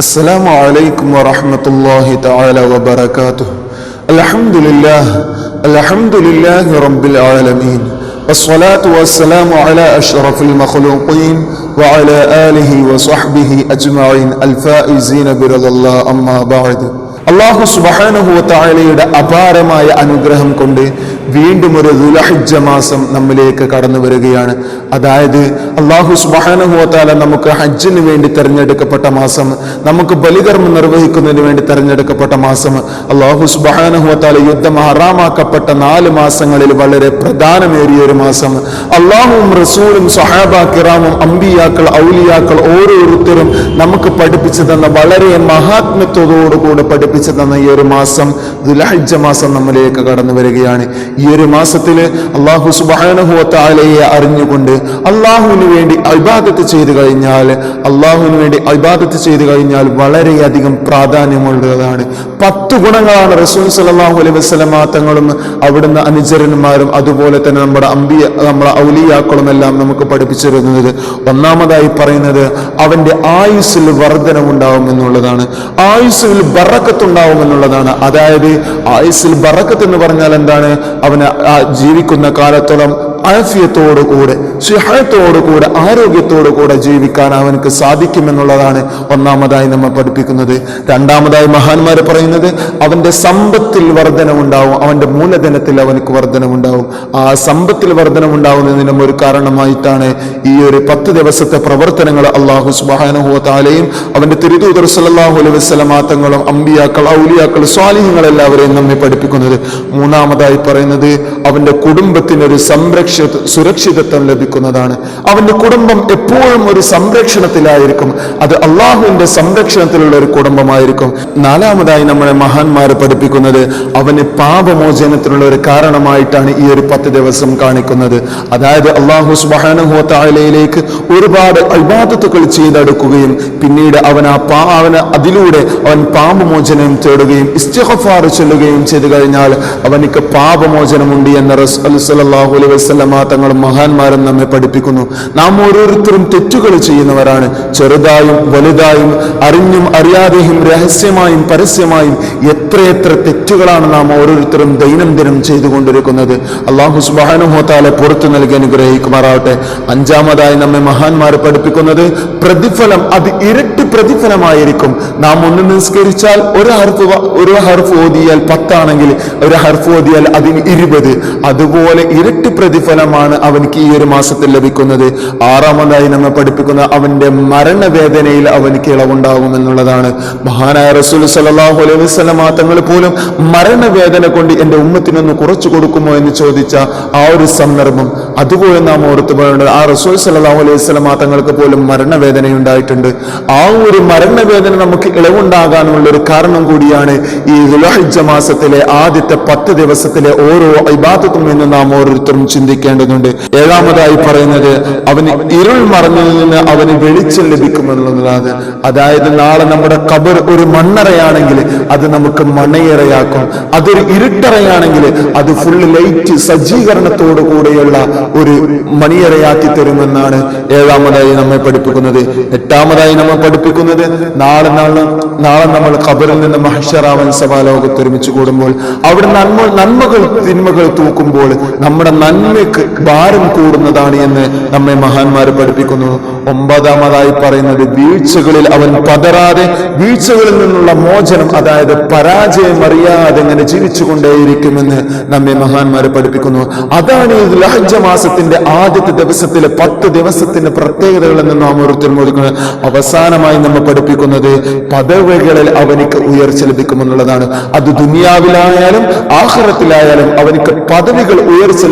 السلام عليكم ورحمة الله تعالى وبركاته. الحمد لله الحمد لله رب العالمين والصلاة والسلام على أشرف المخلوقين وعلى آله وصحبه أجمعين الفائزين برضا الله أما بعد. അള്ളാഹു സുബാനുഹുവത്തായാലയുടെ അപാരമായ അനുഗ്രഹം കൊണ്ട് വീണ്ടും ഒരു ദുലഹിജ മാസം നമ്മിലേക്ക് കടന്നു വരികയാണ്. അതായത് അള്ളാഹു സുബാനുഭൂത്താല നമുക്ക് ഹജ്ജിന് വേണ്ടി തിരഞ്ഞെടുക്കപ്പെട്ട മാസം നമുക്ക് ബലികർമ്മം നിർവഹിക്കുന്നതിന് വേണ്ടി തിരഞ്ഞെടുക്കപ്പെട്ട മാസം അള്ളാഹു സുബാനുഭൂത്താല യുദ്ധം ഹറാമാക്കപ്പെട്ട നാല് മാസങ്ങളിൽ വളരെ പ്രധാനമേറിയ ഒരു മാസം. അള്ളാഹുവും റസൂലും സഹാബ കിറാമും അമ്പിയാക്കൾ ഔലിയാക്കൾ ഓരോരുത്തരും നമുക്ക് പഠിപ്പിച്ചു തന്ന വളരെ മഹാത്മ്യത്തോടുകൂടി പഠിപ്പിച്ചു തന്ന ഈ ഒരു മാസം ദുലഹജ്ജ മാസം നമ്മിലേക്ക് കടന്നു വരികയാണ്. ഈ ഒരു മാസത്തിൽ അള്ളാഹു സുബാനുഹുവത്താലയെ അറിഞ്ഞുകൊണ്ട് അള്ളാഹുവിന് വേണ്ടി അഭിബാദത്ത് ചെയ്തു കഴിഞ്ഞാൽ അള്ളാഹുവിന് വേണ്ടി അഭിബാദത്ത് ചെയ്തു കഴിഞ്ഞാൽ വളരെയധികം പ്രാധാന്യമുള്ളതാണ്. പത്ത് ഗുണങ്ങളാണ് റസൂൽ സലാഹു അലൈ വസ്ലമാ തങ്ങളും അവിടുന്ന് അനുചരന്മാരും അതുപോലെ തന്നെ നമ്മുടെ അമ്പിയ നമ്മുടെ ഔലിയാക്കളും എല്ലാം നമുക്ക് പഠിപ്പിച്ചിരുന്നത്. ഒന്നാമതായി പറയുന്നത് അവന്റെ ആയുസ്സിൽ വർധനമുണ്ടാവും എന്നുള്ളതാണ്. ആയുസ്സിൽ ബറക്കത്തുണ്ടാവും എന്നുള്ളതാണ്. അതായത് ആയുസിൽ ബറക്കത്ത് എന്ന് പറഞ്ഞാൽ എന്താണ്? അവന് ജീവിക്കുന്ന കാലത്തോളം ആഫിയത്തോടുകൂടെ സിഹത്തോടുകൂടെ ആരോഗ്യത്തോടുകൂടെ ജീവിക്കാൻ അവനക്ക് സാധിക്കുമെന്നുള്ളതാണ് ഒന്നാമതായി നമ്മൾ പഠിപ്പിക്കുന്നത്. രണ്ടാമതായി മഹാന്മാർ പറയുന്നത് അവന്റെ സമ്പത്തിൽ വർധനമുണ്ടാവും അവന്റെ മൂലധനത്തിൽ അവനക്ക് വർധനമുണ്ടാവും ആ സമ്പത്തിൽ വർധനമുണ്ടാവുന്നതിനും ഒരു കാരണമായിട്ടാണ് ഈ ഒരു പത്ത് ദിവസത്തെ പ്രവർത്തനങ്ങൾ അള്ളാഹു സുബാനുഹുവ താലയും അവന്റെ തിരുദൂതർ സല്ലാഹു അലൈഹി വസ്ലമാത്തങ്ങളും അമ്പിയാക്കൾ ഔലിയാക്കൾ സ്വാലിഹങ്ങൾ എല്ലാവരെയും നമ്മെ പഠിപ്പിക്കുന്നത്. മൂന്നാമതായി പറയുന്നത് അവന്റെ കുടുംബത്തിന് ഒരു സംരക്ഷ സുരക്ഷിതത്വം ലഭിക്കുന്നതാണ്. അവന്റെ കുടുംബം എപ്പോഴും ഒരു സംരക്ഷണത്തിലായിരിക്കും. അത് അള്ളാഹുവിന്റെ സംരക്ഷണത്തിലുള്ള ഒരു കുടുംബമായിരിക്കും. നാലാമതായി നമ്മളെ മഹാന്മാരെ പഠിപ്പിക്കുന്നത് അവന് പാപമോചനത്തിനുള്ള ഒരു കാരണമായിട്ടാണ് ഈ ഒരു പത്ത് ദിവസം കാണിക്കുന്നത്. അതായത് അള്ളാഹു സുബാനുഹോത്തായാലയിലേക്ക് ഒരുപാട് അഭിബാധത്തുകൾ ചെയ്തെടുക്കുകയും പിന്നീട് അവൻ ആ പാ അവന് അതിലൂടെ അവൻ പാപമോചനം തേടുകയും ഇസ്തിഹഫാർ ചൊല്ലുകയും ചെയ്തു കഴിഞ്ഞാൽ അവനിക്ക് പാപമോചനമുണ്ട് എന്ന സല്ലല്ലാഹു അലൈഹി വസല്ലമ തങ്ങൾ മഹാന്മാരും നമ്മെ പഠിപ്പിക്കുന്നു. നാം ഓരോരുത്തരും തെറ്റുകൾ ചെയ്യുന്നവരാണ്. ചെറുതായും വലുതായും അറിഞ്ഞും അറിയാതെയും രഹസ്യമായും പരസ്യമായും എത്രയെത്ര തെറ്റുകളാണ് നാം ഓരോരുത്തരും ദൈനംദിനം ചെയ്തുകൊണ്ടിരിക്കുന്നത്. അള്ളാഹു സുബാനുഹോത്താലെ പുറത്തു നൽകി അനുഗ്രഹിക്കുമാറാവട്ടെ. അഞ്ചാമതായി നമ്മെ മഹാന്മാർ പഠിപ്പിക്കുന്നത് പ്രതിഫലം അത് ഇരട്ടി പ്രതിഫലമായിരിക്കും. നാം ഒന്ന് നിസ്കരിച്ചാൽ ഒരു ഹർഫ് ഒരു ഹർഫ് ഓതിയാൽ പത്താണെങ്കിൽ ഒരു ഹർഫ് ഓതിയാൽ അതിന് ഇരുപത്. അതുപോലെ ഇരട്ടി പ്രതിഫലമാണ് അവനിക്ക് ഈ ഒരു മാസത്തിൽ ലഭിക്കുന്നത്. ആറാമതായി നമ്മെ പഠിപ്പിക്കുന്ന അവന്റെ മരണവേദനയിൽ അവനിക്ക് ഇളവുണ്ടാകും എന്നുള്ളതാണ്. മഹാനായ റസൂൽ സലാഹു അലൈഹി വസല്ലമ തങ്ങൾ പോലും മരണവേദന കൊണ്ട് എന്റെ ഉമ്മത്തിനൊന്ന് കുറച്ചു കൊടുക്കുമോ എന്ന് ചോദിച്ച ആ ഒരു സന്ദർഭം അതുപോലെ നാം ഓർത്തു പോകേണ്ടത് ആ റസൂൽ സലാഹു അലൈഹി വസല്ലമ തങ്ങൾക്ക് പോലും മരണവേദന ഉണ്ടായിട്ടുണ്ട് ആ ഒരു മരണവേദന നമുക്ക് ഇളവുണ്ടാകാനുള്ള ഒരു കാരണം കൂടിയാണ് ഈ ദുൽഹജ്ജ മാസത്തിലെ ആദ്യത്തെ പത്ത് ദിവസത്തിലെ ഓരോ ഇബാദത്തും എന്ന് നാം ഓരോരുത്തരും ചിന്തിക്കേണ്ടതുണ്ട് ഏഴാമതായി പറയുന്നത് അവന് ഇരുൾ മറഞ്ഞതിൽ നിന്ന് അവന് വെളിച്ചം ലഭിക്കുമെന്നുള്ളതാണ്. അതായത് നാളെ നമ്മുടെ കബർ ഒരു മണ്ണറയാണെങ്കിൽ അത് നമുക്ക് മണയറയാക്കും. അതൊരു ഇരുട്ടറയാണെങ്കിൽ അത് ഫുള്ള് ലൈറ്റ് സജ്ജീകരണത്തോടു കൂടെയുള്ള ഒരു മണിയറയാക്കി തരുമെന്നാണ് ഏഴാമതായി നമ്മെ പഠിപ്പിക്കുന്നത്. എട്ടാമതായി നമ്മൾ പഠിപ്പിക്കുന്നത് നാളെ നാളെ നാളെ നമ്മൾ ഖബറിൽ നിന്ന് മഹർഷറാവൻ സഭാലോകത്ത് ഒരുമിച്ച് കൂടുമ്പോൾ അവിടെ നന്മ നന്മകൾ തിന്മകൾ തൂക്കുമ്പോൾ നമ്മുടെ നന്മയ്ക്ക് ഭാരം കൂടുന്നതാണ് എന്ന് നമ്മെ മഹാന്മാർ പഠിപ്പിക്കുന്നു. ഒമ്പതാമതായി പറയുന്നത് വീഴ്ചകളിൽ അവൻ പതറാതെ വീഴ്ചകളിൽ നിന്നുള്ള മോചനം അതായത് പരാജയം അറിയാതെ ഇങ്ങനെ ജീവിച്ചുകൊണ്ടേയിരിക്കുമെന്ന് നമ്മെ മഹാന്മാർ പഠിപ്പിക്കുന്നു. അതാണ് ഈ ലഹജ മാസത്തിന്റെ ആദ്യത്തെ ദിവസത്തിലെ പത്ത് ദിവസത്തിന്റെ പ്രത്യേകതകൾ എന്ന് നാം ഓരോരുത്തരും അവസാനമായി നമ്മൾ പഠിപ്പിക്കുന്നത് പദവികളിൽ അവനിക്ക് ഉയർച്ച ലഭിക്കുമെന്നുള്ളതാണ്. അത് ദുനിയാവിലായാലും ആഹ്റത്തിലായാലും അവനിക്ക് പദവികൾ ഉയർച്ച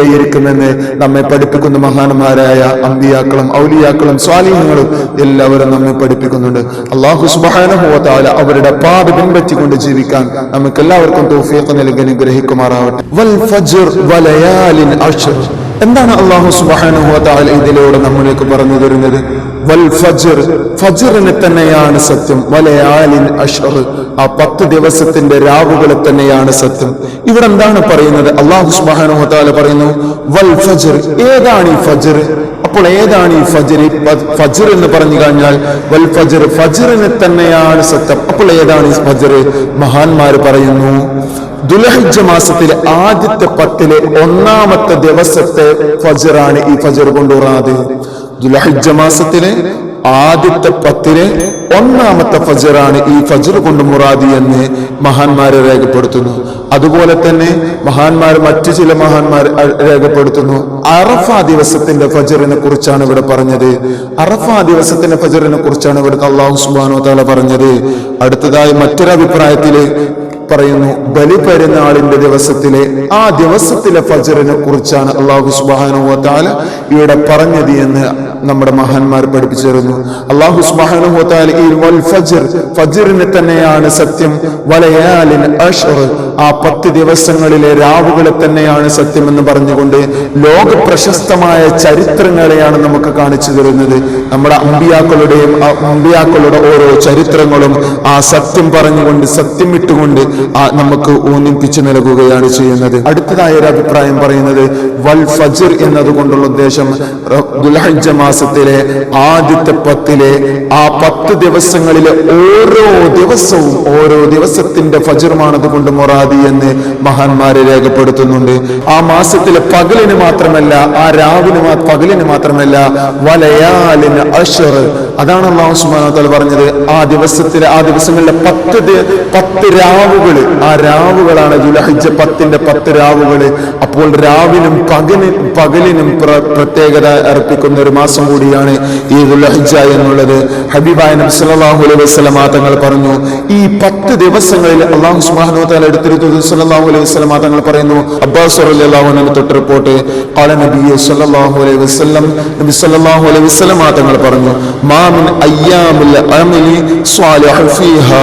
ലഭിച്ചുകൊണ്ടേയിരിക്കുമെന്ന് നമ്മെ പഠിപ്പിക്കുന്ന മഹാന്മാരായ അമ്പിയാക്കളും ഔലിയാക്കളും സ്വാലിഹങ്ങളും എല്ലാവരും നമ്മെ പഠിപ്പിക്കുന്നുണ്ട്. അള്ളാഹു സുബാനുഭവത്താല അവരുടെ പാത പിൻപറ്റിക്കൊണ്ട് ജീവിക്കാൻ നമുക്ക് എല്ലാവർക്കും തോഫിയൊക്കെ നൽകി അനുഗ്രഹിക്കുമാറാവട്ടെ. വൽ എന്താണ് അള്ളാഹു സുബാനുഹുല താല ഇതിലൂടെ നമ്മളിലേക്ക് പറഞ്ഞു തരുന്നത്? വൽ ഫജർ. ഫജറിന് തന്നെയാണ് സത്യം. വലയാലിൻ അഷർ ആ പത്ത് ദിവസത്തിന്റെ രാവുകളെ തന്നെയാണ് സത്യം. ഇവിടെ എന്താണ് പറയുന്നത് അള്ളാഹു സുബാനുഹുല പറയുന്നു വൽ ഫജർ. ഏതാണ് ഈ ഫജ്ർ? അപ്പോൾ ഏതാണ് ഈ ഫജർ ഫജർ എന്ന് പറഞ്ഞു കഴിഞ്ഞാൽ വൽ ഫജർ ഫജറിന് തന്നെയാണ് സത്യം. അപ്പോൾ ഏതാണ് ഈ ഫജർ മഹാന്മാർ പറയുന്നു ദുലഹജ്ജ മാസത്തിലെ ആദ്യത്തെ പത്തിലെ ഒന്നാമത്തെ ദിവസത്തെ ഫജറാണ് ഈ ഫജർ കൊണ്ടുവരാത് ദുലഹജ്ജ മാസത്തിലെ ആദ്യത്തെ പത്തിലെ ഒന്നാമത്തെ ഫജറാണ് ഈ ഫജർ കൊണ്ട് മുറാദി എന്ന് മഹാന്മാരെ രേഖപ്പെടുത്തുന്നു. അതുപോലെ തന്നെ മഹാന്മാർ മറ്റു ചില മഹാന്മാർ രേഖപ്പെടുത്തുന്നു. അറഫ ദിവസത്തിന്റെ ഫജറിനെ കുറിച്ചാണ് ഇവിടെ പറഞ്ഞത്. അറഫ ദിവസത്തിന്റെ ഫജറിനെ കുറിച്ചാണ് ഇവിടുത്തെ അള്ളാഹു സുബാനോ താല പറഞ്ഞത്. അടുത്തതായി മറ്റൊരു അഭിപ്രായത്തിൽ പറയുന്നു ബലി പെരുന്നാളിന്റെ ദിവസത്തിലെ ആ ദിവസത്തിലെ ഫജറിനെ കുറിച്ചാണ് അള്ളാഹു സുബാനുവ താല ഇവിടെ പറഞ്ഞത് എന്ന് നമ്മുടെ മഹാന്മാർ പഠിപ്പിച്ചിരുന്നു. അള്ളാഹു സുബാനുവ താല ഈ വൽ ഫജർ ഫജറിനെ തന്നെയാണ് സത്യം. വലയാലിൻ അഷർ ആ പത്ത് ദിവസങ്ങളിലെ രാവുകളെ തന്നെയാണ് സത്യം എന്ന് പറഞ്ഞുകൊണ്ട് ലോക പ്രശസ്തമായ ചരിത്രങ്ങളെയാണ് നമുക്ക് കാണിച്ചു തരുന്നത്. നമ്മുടെ അമ്പിയാക്കളുടെയും അമ്പിയാക്കളുടെ ഓരോ ചരിത്രങ്ങളും ആ സത്യം പറഞ്ഞുകൊണ്ട് സത്യം ഇട്ടുകൊണ്ട് നമുക്ക് ഊന്നിപ്പിച്ചു നൽകുകയാണ് ചെയ്യുന്നത്. അടുത്തതായ ഒരു അഭിപ്രായം പറയുന്നത് വൽ ഫജർ എന്നതുകൊണ്ടുള്ള ഉദ്ദേശം ദുൽഹജ്ജ മാസത്തിലെ ആദ്യത്തെ പത്തിലെ ആ പത്ത് ദിവസങ്ങളിലെ ഓരോ ദിവസവും ഓരോ ദിവസത്തിന്റെ ഫജറുമാണ് അതുകൊണ്ട് മൊറാദി എന്ന് മഹാന്മാരെ രേഖപ്പെടുത്തുന്നുണ്ട്. ആ മാസത്തിലെ പകലിന് മാത്രമല്ല ആ രാവിന് പകലിന് മാത്രമല്ല വലയാലിന് അഷർ. അതാണ് അള്ളാഹു തആല പറഞ്ഞത്. ആ ദിവസത്തിലെ ആ ദിവസങ്ങളിലെ പത്ത് പത്ത് രാവുകൾ ആ രാവുകളാണ് ദുലഹജ്ജ പത്തിന്റെ പത്ത് രാവുകൾ. അപ്പോൾ രാവിനും പകലിനും പകലിനും പ്രത്യേകത അർപ്പിക്കുന്ന ഒരു മാസം കൂടിയാണ് ഈ ദുലഹജ്ജ എന്നുള്ളത്. ഹബീബായ നബി സല്ലല്ലാഹു അലൈഹി വസല്ലം തങ്ങൾ പറഞ്ഞു ഈ പത്ത് ദിവസങ്ങളിൽ അള്ളാഹു സുബ്ഹാനഹു തആല എടുത്തിരുന്നത് സല്ലല്ലാഹു അലൈഹി വസല്ലം തങ്ങൾ പറയുന്നു. അബ്ബാസ് റളിയല്ലാഹു അൻഹു തൊട്ട് റിപ്പോർട്ട് ഖാല നബി സല്ലല്ലാഹു അലൈഹി വസല്ലം നബി സല്ലല്ലാഹു അലൈഹി വസല്ലം തങ്ങൾ പറഞ്ഞു മാ മിൻ അയ്യാമിൽ അമലി സ്വാലിഹ ഫീഹാ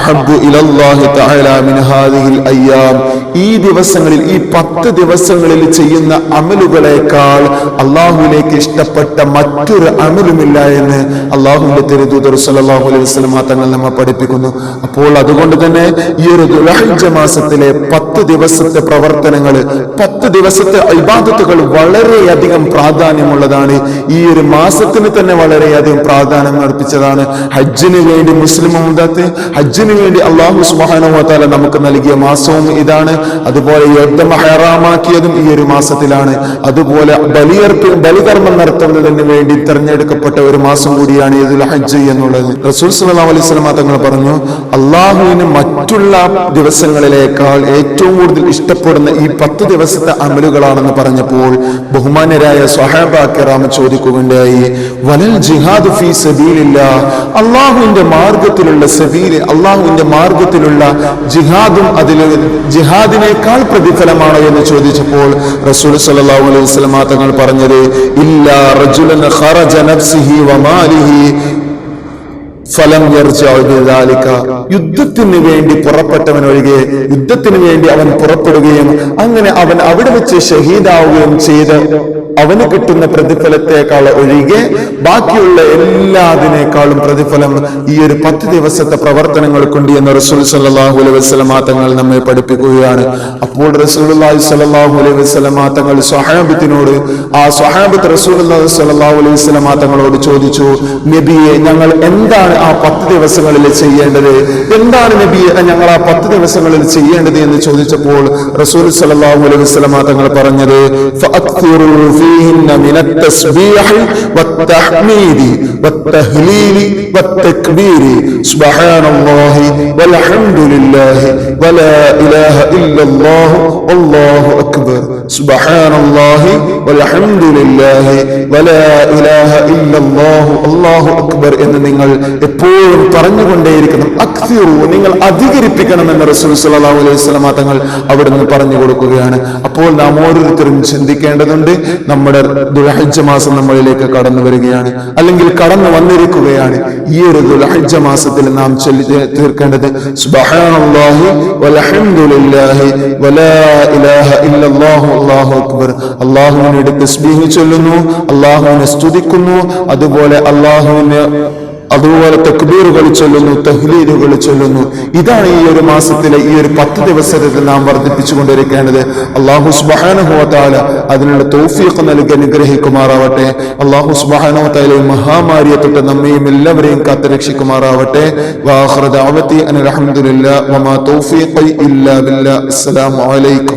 അഹബ്ബു ഇലല്ലാഹി തആല മിൻ ഹാദിഹിൽ അയ്യാം ഈ ദിവസങ്ങളിൽ ഈ പത്ത് ദിവസങ്ങളിൽ ചെയ്യുന്ന അമലുകളെക്കാൾ അള്ളാഹുവിലേക്ക് ഇഷ്ടപ്പെട്ട മറ്റൊരു അമലുമില്ല എന്ന് അള്ളാഹുവിന്റെ തിരുദൂതർ സല്ലാഹു അലൈഹി വസല്ലം തങ്ങൾ നമ്മെ പഠിപ്പിക്കുന്നു. അപ്പോൾ അതുകൊണ്ട് തന്നെ ഈ ഒരു ദുൽഹജ്ജ മാസത്തിലെ പത്ത് ദിവസത്തെ പ്രവർത്തനങ്ങൾ പത്ത് ദിവസത്തെ അഭിബാധത്തുകൾ വളരെയധികം പ്രാധാന്യമുള്ളതാണ്. ഈ ഒരു മാസത്തിന് തന്നെ വളരെയധികം പ്രാധാന്യം അർപ്പിച്ചതാണ്. ഹജ്ജിന് വേണ്ടി മുസ്ലിം ഹജ്ജിന് വേണ്ടി അള്ളാഹു സുബ്ഹാനഹു വ തആല നമുക്ക് നൽകിയ മാസവും ഇതാണ്. അതുപോലെ യുദ്ധം ഹറാമാക്കിയതും ഈ ഒരു മാസത്തിലാണ്. അതുപോലെ ബലിയർപ്പ് ബലികർമ്മം നടത്തുന്നതിന് വേണ്ടി തിരഞ്ഞെടുക്കപ്പെട്ട ഒരു മാസം കൂടിയാണ് ഇതിൽ ഹജ്ജ് എന്നുള്ളത്. റസൂൽ സല്ലല്ലാഹു അലൈഹി വസല്ലം തങ്ങൾ പറഞ്ഞു അള്ളാഹുവിന് മറ്റുള്ള ദിവസങ്ങളിലേക്കാൾ ഏറ്റവും കൂടുതൽ ഇഷ്ടപ്പെടുന്ന ഈ പത്ത് ദിവസത്തെ അമലുകളാണെന്ന് പറഞ്ഞപ്പോൾ ബഹുമാന്യരായ സ്വഹാബ കിറാമ ചോദിക്കുകയുണ്ടായി വലൽ ജിഹാദ് ഫീ സബീലില്ല? അള്ളാഹുവിന്റെ മാർഗത്തിലുള്ള സബീൽ അള്ളാഹുവിന്റെ മാർഗത്തിലുള്ള ജിഹാദും അതിൽ ജിഹാദിനേക്കാൾ പ്രതിഫലമാണോ എന്ന് ചോദിച്ചപ്പോൾ റസൂൽ സല്ലല്ലാഹു അലൈഹി വസല്ലം തങ്ങൾ പറഞ്ഞത് ഇല്ല റജുലൻ ഖറജ നഫ്സിഹി വമാലിഹി ഫലം യുദ്ധത്തിന് വേണ്ടി പുറപ്പെട്ടവൻ ഒഴികെ യുദ്ധത്തിന് വേണ്ടി അവൻ പുറപ്പെടുകയും അങ്ങനെ അവൻ അവിടെ വെച്ച് ഷഹീദാവുകയും ചെയ്ത് അവന് കിട്ടുന്ന പ്രതിഫലത്തെക്കാൾ ഒഴികെ ബാക്കിയുള്ള എല്ലാതിനേക്കാളും പ്രതിഫലം ഈ ഒരു പത്ത് ദിവസത്തെ പ്രവർത്തനങ്ങൾ കൊണ്ട് എന്ന് റസൂൽ സല്ലാഹു അലൈഹി വസ്ലമാ തങ്ങൾ നമ്മെ പഠിപ്പിക്കുകയാണ്. അപ്പോൾ റസൂലുള്ളാഹി സ്വല്ലല്ലാഹു അലൈഹി വസ്ലമാ തങ്ങൾ സ്വഹാബത്തിനോട് ആ സ്വഹാബത്ത് റസൂലുള്ളാഹി സ്വല്ലല്ലാഹു അലൈഹി വസ്ലമാ തങ്ങളോട് ചോദിച്ചു നബിയെ ഞങ്ങൾ എന്താണ് ആ പത്ത് ദിവസങ്ങളിൽ ചെയ്യേണ്ടത്? എന്താണ് നബിയെ ഞങ്ങൾ ആ പത്ത് ദിവസങ്ങളിൽ ചെയ്യേണ്ടത്? എന്ന് ചോദിച്ചപ്പോൾ റസൂൽ സല്ലാഹു അലൈഹി വസ്ലമാ തങ്ങൾ പറഞ്ഞത് ഫഅക്തിറു ഫീഹിന്ന മിനത്ത് തസ്ബീഹ് വത്തഹ്മീദി വത്തഹ്ലീലി വത്തക്ബീരി സുബ്ഹാനല്ലാഹി വൽഹംദുലില്ലാഹി വലാ ഇലാഹ ഇല്ലല്ലാഹു വല്ലാഹു അക്ബർ സുബ്ഹാനല്ലാഹി വൽഹംദുലില്ലാഹി വലാ ഇലാഹ ഇല്ലല്ലാഹു അല്ലാഹു അക്ബർ എന്ന് നിങ്ങൾ എപ്പോഴും പറഞ്ഞുകൊണ്ടേയിരിക്കണം അക്തിറു നിങ്ങൾ അധികരിപ്പിക്കണമെന്ന് റസൂൽ സല്ലല്ലാഹു അലൈഹി വസല്ലമ തങ്ങൾ അവിടുന്ന് പറഞ്ഞു കൊടുക്കുകയാണ്. അപ്പോൾ നാം ഓരോരുത്തരും ചിന്തിക്കേണ്ടതുണ്ട്. നമ്മുടെ ദുലഹജ്ജ മാസം നമ്മളിലേക്ക് കടന്നു വരികയാണ്. അല്ലെങ്കിൽ കടന്നു വന്നിരിക്കുകയാണ്. ഈ ഒരു ദുലഹജ്ജ മാസത്തിൽ നാം ചൊല്ലി തീർക്കേണ്ടത് അള്ളാഹുവിനെ തസ്ബീഹ് ചൊല്ലുന്നു അല്ലാഹുവിനെ സ്തുതിക്കുന്നു അതുപോലെ അല്ലാഹുവിനെ അതുപോലെ തെക്കുബീറുകൾ ചൊല്ലുന്നു തഹ്ലീലുകൾ ചൊല്ലുന്നു. ഇതാണ് ഈ ഒരു മാസത്തിലെ ഈ ഒരു പത്ത് ദിവസത്തിൽ നാം വർദ്ധിപ്പിച്ചുകൊണ്ടിരിക്കേണ്ടത്. അള്ളാഹു സുബാനുഹോത്താല അതിനുള്ള തോഫിയൊക്കെ നൽകി അനുഗ്രഹിക്കുമാറാവട്ടെ. അള്ളാഹു സുബാനുഹത്താല മഹാമാരിയെ തൊട്ട് നമ്മയും എല്ലാവരെയും കാത്തുരക്ഷിക്കുമാറാവട്ടെ. വാഹൃദാവത്തി അനിൽ അലഹമുല്ല വമാ തൗഫീഖ് ഇല്ലാ ബില്ല അസ്സലാമു അലൈക്കും.